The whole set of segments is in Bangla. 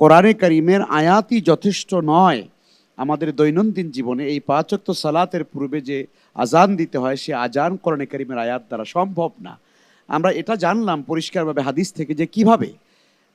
কোরআনে করিমের আয়াতই যথেষ্ট নয়। আমাদের দৈনন্দিন জীবনে এই পাঁচক্ত সালাতের পূর্বে যে আজান দিতে হয়, সে আজান কোরআনে করিমের আয়াত দ্বারা সম্ভব না। আমরা এটা জানলাম পরিষ্কারভাবে হাদিস থেকে যে কীভাবে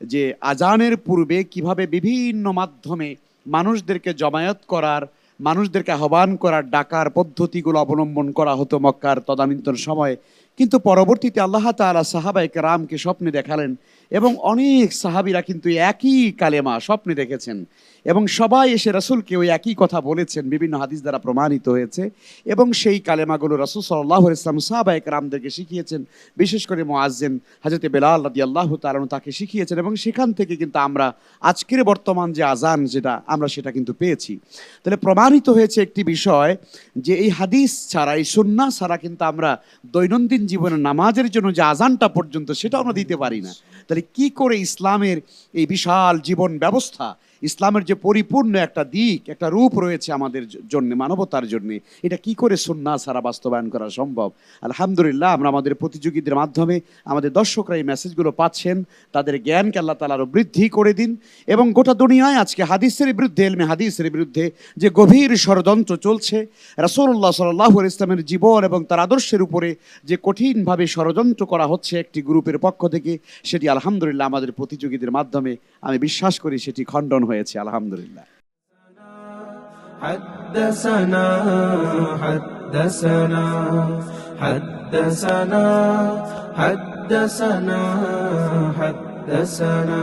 যে আজানের পূর্বে কীভাবে বিভিন্ন মাধ্যমে মানুষদেরকে জমায়েত করার, মানুষদেরকে আহ্বান করার, ডাকার পদ্ধতিগুলো অবলম্বন করা হতো মক্কার তদানীন্তন সময়ে। কিন্তু পরবর্তীতে আল্লাহ তাআলা সাহাবায়ে কেরামকে স্বপ্নে দেখালেন এবং অনেক সাহাবিরা কিন্তু একই কালেমা স্বপ্নে দেখেছেন এবং সবাই এসে রাসূলকে ওই একই কথা বলেছেন, বিভিন্ন হাদিস দ্বারা প্রমাণিত হয়েছে এবং সেই কালেমাগুলো রাসূল আলাইহি ইসলাম সাহাবায়ে কেরামদেরকে শিখিয়েছেন। বিশেষ করে মুআজ্জিন হযরত বেলাল রাদিয়াল্লাহু আল্লাহ আনহু তাকে শিখিয়েছেন এবং সেখান থেকে কিন্তু আমরা আজকের বর্তমান যে আজান যেটা, আমরা সেটা কিন্তু পেয়েছি। তাহলে প্রমাণিত হয়েছে একটি বিষয় যে এই হাদিস ছাড়া, এই সুন্নাহ ছাড়া কিন্তু আমরা দৈনন্দিন জীবনে নামাজের জন্য যে আজানটা পর্যন্ত সেটা আমরা দিতে পারি না। তাহলে কি করে ইসলামের এই বিশাল জীবন ব্যবস্থা ইসলামের যে পরিপূর্ণ একটা দিক, একটা রূপ রয়েছে আমাদের জন্য, মানবতার জন্য, এটা কি করে সুন্না সারা বাস্তবায়ন করা সম্ভব? আলহামদুলিল্লাহ, আমরা আমাদের প্রতিযোগীদের মাধ্যমে আমাদের দর্শকরা এই মেসেজগুলো পাচ্ছেন, তাদের জ্ঞানকে আল্লাহ তালা আরও বৃদ্ধি করে দিন এবং গোটা দুনিয়ায় আজকে হাদিসের বিরুদ্ধে, এলমে হাদিসের বিরুদ্ধে যে গভীর ষড়যন্ত্র চলছে, রাসূলুল্লাহ সাল্লাহ ইসলামের জীবন এবং তার আদর্শের উপরে যে কঠিনভাবে ষড়যন্ত্র করা হচ্ছে একটি গ্রুপের পক্ষ থেকে, সেটি আলহামদুলিল্লাহ আমাদের প্রতিযোগীদের মাধ্যমে আমি বিশ্বাস করি সেটি খণ্ডন হয়েছে আলহামদুলিল্লাহ حدثنا حدثنا حدثنا حدثنا حدثنا